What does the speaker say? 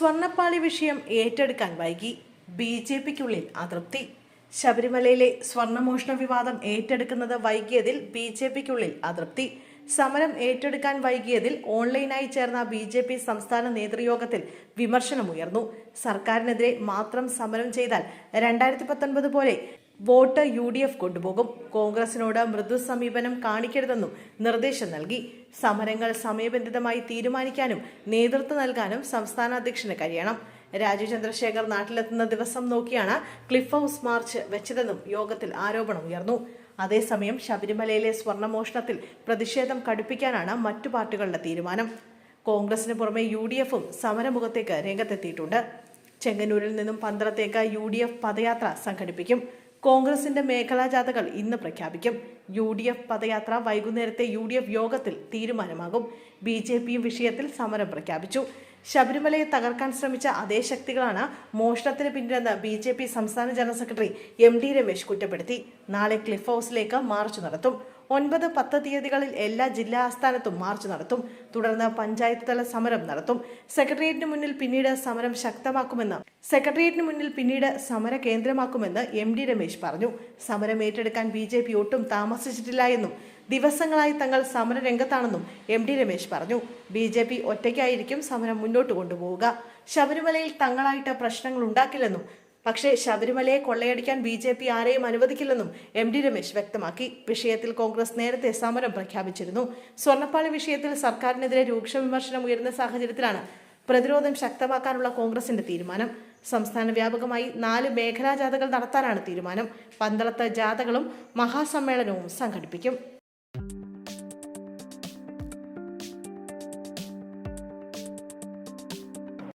സ്വർണപ്പാളി വിഷയം ഏറ്റെടുക്കാൻ വൈകി. ബി ജെ പിക്കുള്ളിൽ അതൃപ്തി. ശബരിമലയിലെ സ്വർണമോഷണ വിവാദം ഏറ്റെടുക്കുന്നത് വൈകിയതിൽ ബി ജെ പിക്കുള്ളിൽ അതൃപ്തി. സമരം ഏറ്റെടുക്കാൻ വൈകിയതിൽ ഓൺലൈനായി ചേർന്ന ബി ജെ പി സംസ്ഥാന നേതൃയോഗത്തിൽ വിമർശനമുയർന്നു. സർക്കാരിനെതിരെ മാത്രം സമരം ചെയ്താൽ രണ്ടായിരത്തി പത്തൊൻപത് പോലെ വോട്ട് യു ഡി എഫ് കൊണ്ടുപോകും. കോൺഗ്രസിനോട് മൃദു സമീപനം കാണിക്കരുതെന്നും നിർദ്ദേശം നൽകി. സമരങ്ങൾ സമയബന്ധിതമായി തീരുമാനിക്കാനും നേതൃത്വം നൽകാനും സംസ്ഥാന അധ്യക്ഷന് കഴിയണം. രാജീവ് ചന്ദ്രശേഖർ നാട്ടിലെത്തുന്ന ദിവസം നോക്കിയാണ് ക്ലിഫ് ഹൌസ് മാർച്ച് വെച്ചതെന്നും യോഗത്തിൽ ആരോപണം ഉയർന്നു. അതേസമയം ശബരിമലയിലെ സ്വർണമോഷണത്തിൽ പ്രതിഷേധം കടുപ്പിക്കാനാണ് മറ്റു പാർട്ടികളുടെ തീരുമാനം. കോൺഗ്രസിന് പുറമെ യു ഡി എഫും സമരമുഖത്തേക്ക് രംഗത്തെത്തിയിട്ടുണ്ട്. ചെങ്ങന്നൂരിൽ നിന്നും പന്തളത്തേക്ക് യു ഡി എഫ് പദയാത്ര സംഘടിപ്പിക്കും. കോൺഗ്രസിന്റെ മേഖലാ ജാഥകൾ ഇന്ന് പ്രഖ്യാപിക്കും. യു ഡി എഫ് പദയാത്ര വൈകുന്നേരത്തെ യു ഡി എഫ് യോഗത്തിൽ തീരുമാനമാകും. ബി ജെ പിയും വിഷയത്തിൽ സമരം പ്രഖ്യാപിച്ചു. ശബരിമലയെ തകർക്കാൻ ശ്രമിച്ച അതേ ശക്തികളാണ് മോഷണത്തിന് പിന്നിലെന്ന് ബി ജെ പി സംസ്ഥാന general secretary M D Ramesh കുറ്റപ്പെടുത്തി. നാളെ ക്ലിഫ് ഹൗസിലേക്ക് മാർച്ച് നടത്തും. ഒൻപത് പത്ത് തീയതികളിൽ എല്ലാ ജില്ലാ ആസ്ഥാനത്തും മാർച്ച് നടത്തും. തുടർന്ന് പഞ്ചായത്ത് തല സമരം നടത്തും. സെക്രട്ടേറിയറ്റിന് മുന്നിൽ പിന്നീട് സമരം ശക്തമാക്കുമെന്ന് സെക്രട്ടേറിയറ്റിന് മുന്നിൽ പിന്നീട് സമര കേന്ദ്രമാക്കുമെന്ന് എം ഡി രമേശ് പറഞ്ഞു. സമരം ഏറ്റെടുക്കാൻ ബി ജെ പി ഒട്ടും താമസിച്ചിട്ടില്ല എന്നും ദിവസങ്ങളായി തങ്ങൾ സമര രംഗത്താണെന്നും എം ഡി രമേശ് പറഞ്ഞു. ബി ജെ പി ഒറ്റയ്ക്കായിരിക്കും സമരം മുന്നോട്ട് കൊണ്ടുപോവുക. ശബരിമലയിൽ തങ്ങളായിട്ട് പ്രശ്നങ്ങൾ ഉണ്ടാക്കില്ലെന്നും പക്ഷേ ശബരിമലയെ കൊള്ളയടിക്കാൻ ബി ജെ പി ആരെയും അനുവദിക്കില്ലെന്നും എം ഡി രമേശ് വ്യക്തമാക്കി. വിഷയത്തിൽ കോൺഗ്രസ് നേരത്തെ സമരം പ്രഖ്യാപിച്ചിരുന്നു. സ്വർണപ്പാളി വിഷയത്തിൽ സർക്കാരിനെതിരെ രൂക്ഷ വിമർശനം ഉയരുന്ന സാഹചര്യത്തിലാണ് പ്രതിരോധം ശക്തമാക്കാനുള്ള കോൺഗ്രസിന്റെ തീരുമാനം. സംസ്ഥാന വ്യാപകമായി നാല് മേഖലാ ജാഥകൾ നടത്താനാണ് തീരുമാനം. പന്തളത്ത് ജാഥകളും മഹാസമ്മേളനവും സംഘടിപ്പിക്കും.